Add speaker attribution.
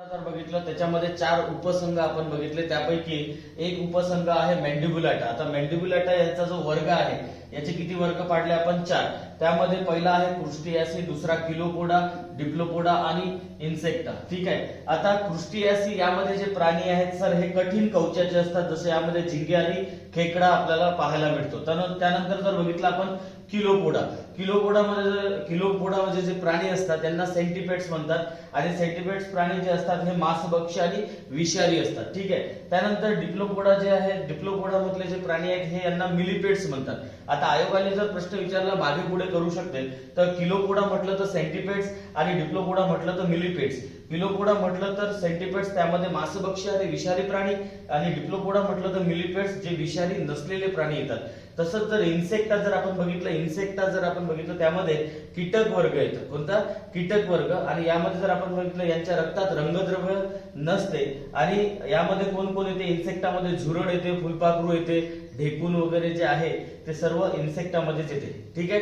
Speaker 1: जर बघितलं त्याच्यामध्ये चार उपसंघ आपण बघितले. त्यापैकी एक उपसंघ आहे मेंडिब्युलाटा आता मेंडिब्युलाटा यांचा जो वर्ग आहे याचे किती वर्ग पाडले आपण? चार. त्यामध्ये पहिला आहे क्रुस्टियासी दुसरा किलोपोडा डिप्लोपोडा आणि इन्सेक्टा. ठीक आहे? आता क्रुस्टियासी यामध्ये जे प्राणी आहेत सर हे कठीण कवचाचे असतात. जसे यामध्ये झिंगे आणि खेकडा आपल्याला पाहायला मिळतो. त्यानंतर जर बघितलं आपण किलोपोडा. किलोपोडामध्ये जर म्हणजे जे प्राणी असतात त्यांना सेंटिपेट्स म्हणतात. आणि सेंटिपेट्स प्राणी जे असतात हे मांसभक्ष आणि विषारी असतात. ठीक आहे? त्यानंतर डिप्लोपोडा जे आहे डिप्लोपोडा मधले जे प्राणी आहेत हे यांना मिलिपेट्स म्हणतात. आता आयोगाने जर प्रश्न विचारला मागे पुढे करू शकते. तर किलोपोडा म्हटलं तर सेंटिपेड्स आणि डिप्लोपोडा म्हटलं तर मिलिपेड्स किलोपोडा म्हटलं तर सेंटिपेड्स त्यामध्ये मांसभक्षी आणि विषारी प्राणी आणि डिप्लोपोडा म्हटलं तर मिलिपेड्स जे विषारी नसलेले प्राणी येतात. तसंच जर इन्सेक्टा जर आपण बघितलं इन्सेक्टा जर आपण बघितलं त्यामध्ये कीटक वर्ग येतो. कोणता? कीटक वर्ग. आणि यामध्ये जर आपण बघितलं यांच्या रक्तात रंगद्रव्य नसते. आणि यामध्ये कोण कोण येते? इन्सेक्टामध्ये झुरळ येते फुलपाखरू येते ढेकून वगैरे जे आहे ते सर्व इन्सेक्टामध्येच येते. ठीक आहे?